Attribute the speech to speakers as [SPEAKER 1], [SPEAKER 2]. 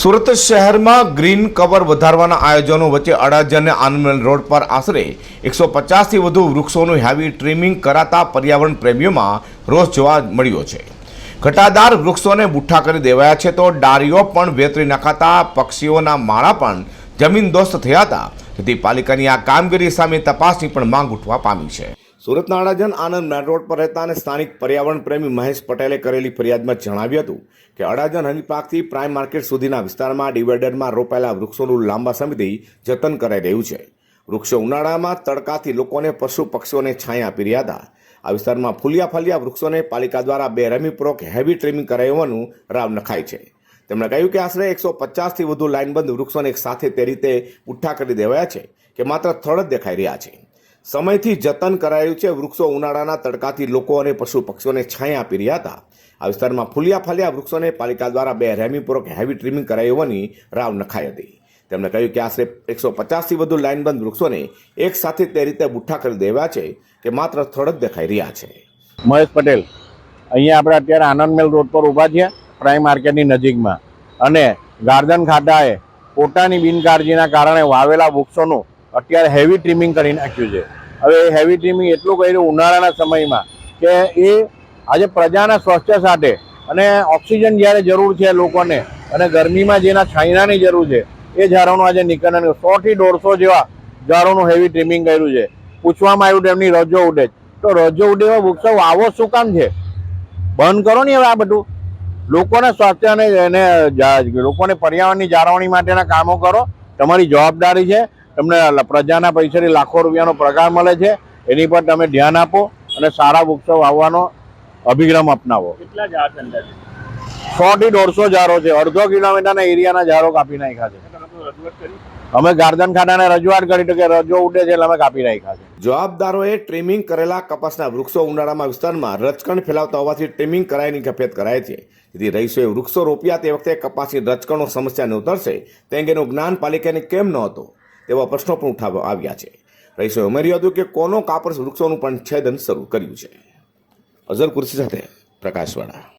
[SPEAKER 1] સુરત શહેરમાં green cover વધારવાના આયોજનો વચ્ચે અડાજણ આનંદ રોડ પર આશરે એકસો પચાસથી વધુ વૃક્ષોનું હેવી ટ્રીમિંગ કરાતા પર્યાવરણ પ્રેમીઓમાં રોષ જોવા મળ્યો છે. ઘટાદાર વૃક્ષોને બુઠ્ઠા કરી દેવાયા છે તો ડાળીઓ પણ વેતરી નખાતા પક્ષીઓના માળા પણ જમીનદોસ્ત થયા હતા. જેથી પાલિકાની આ કામગીરી સામે તપાસની પણ માંગ ઉઠવા પામી છે. સુરતના અડાજન આનંદ મેન રોડ પર રહેતા અને સ્થાનિક પર્યાવરણ પ્રેમી મહેશ પટેલે કરેલી ફરિયાદમાં જણાવ્યું હતું કે અડાજન હનીપાકથી પ્રાઇમ માર્કેટ સુધીના વિસ્તારમાં ડિવાઈડરમાં રોપાયેલા વૃક્ષોનું લાંબા સમયથી જતન કરાઈ રહ્યું છે. વૃક્ષો ઉનાળામાં તડકાથી લોકોને, પશુ પક્ષીઓને છાંય આપી રહ્યા હતા. આ વિસ્તારમાં ફૂલિયા ફલિયા વૃક્ષોને પાલિકા દ્વારા બેરમીપૂર્વક હેવી ટ્રીમિંગ કરાયું રાવ નખાય છે. તેમણે કહ્યું કે આશરે એકસો પચાસથી વધુ લાઇનબંધ વૃક્ષોને એક સાથે તે રીતે ઉઠ્ઠા કરી દેવાયા છે કે માત્ર થડ જ દેખાઈ રહ્યા છે. સમયથી જતન કરાયું છે. વૃક્ષો ઉનાળાના તડકાથી લોકો અને પશુ પક્ષીઓને છાંય આપી રહ્યા હતા. આ વિસ્તારમાં ફૂલિયા ફાલિયા વૃક્ષોને પાલિકા દ્વારા બે રહેમીપૂર્વક હેવી ટ્રીમિંગ કરાઈ હોવાની રાવ નખાઈ હતી. તેમણે કહ્યું કે આશરે એકસો પચાસથી વધુ લાઇનબંધ વૃક્ષોને એક સાથે તે રીતે બુઠ્ઠા કરી દેવા છે કે માત્ર સ્થળ જ દેખાઈ રહ્યા છે.
[SPEAKER 2] મહેશ પટેલ, અહીંયા આપણે અત્યારે આનંદમેલ રોડ પર ઊભા છીએ, પ્રાઇમ માર્કેટની નજીકમાં. અને ગાર્ડન ખાતાએ પોતાની બિનકાળજીના કારણે વાવેલા વૃક્ષોનું અત્યારે હેવી ટ્રીમિંગ કરી નાખ્યું છે. હવે એ હેવી ટ્રીમિંગ એટલું કર્યું ઉનાળાના સમયમાં કે એ આજે પ્રજાના સ્વાસ્થ્ય સાથે અને ઓક્સિજન જ્યારે જરૂર છે લોકોને અને ગરમીમાં જેના છાંયડાની જરૂર છે, એ ઝાડોનું આજે નિકંદન સોથી દોઢસો જેવા ઝાડોનું હેવી ટ્રીમિંગ કર્યું છે. પૂછવામાં આવ્યું એમની રજો ઉડે તો રજો ઉડે એવા વૃક્ષો આવો શું કામ છે? બંધ કરો ને હવે આ બધું. લોકોના સ્વાસ્થ્ય અને લોકોને પર્યાવરણની જાળવણી માટેના કામો કરો. તમારી જવાબદારી છે. તમને પ્રજાના પૈસાથી લાખો રૂપિયાનો પગાર મળે છે. એની પર તમે ધ્યાન આપો અને સારા વૃક્ષો વાવવાનો અભિગમ અપનાવો.
[SPEAKER 3] કેટલા ઝાડ છે અંદાજે?
[SPEAKER 2] સો થી દોઢસો ઝાડો છે. અડધો કિલોમીટરના એરિયાના ઝાડો કાપી નાખ્યા છે. અમે ગાર્ડન ખાતાને રજૂઆત કરી તો કે રજો ઉડે છે એટલે અમે કાપી નાખ્યા છે.
[SPEAKER 1] જવાબદારોએ ટ્રીમિંગ કરેલા કપાસના વૃક્ષો ઉનાળામાં વિસ્તારમાં રચકણ ફેલાવતા હોવાથી ટ્રીમિંગ કરાયની ગફેત કરાય છે. જેથી રહીશોએ વૃક્ષો રોપ્યા તે વખતે કપાસની રચકણો સમસ્યા ન ઉતરશે તે અંગેનું જ્ઞાન પાલિકાને કેમ ન હતું તેવા પ્રશ્નો પણ ઉઠાવવા આવ્યા છે. રહીશોએ ઉમેર્યું હતું કે કોનો કાપડ વૃક્ષોનું પણ છેદન શરૂ કર્યું છે. અઝર કુર્સી સાથે પ્રકાશવાળા.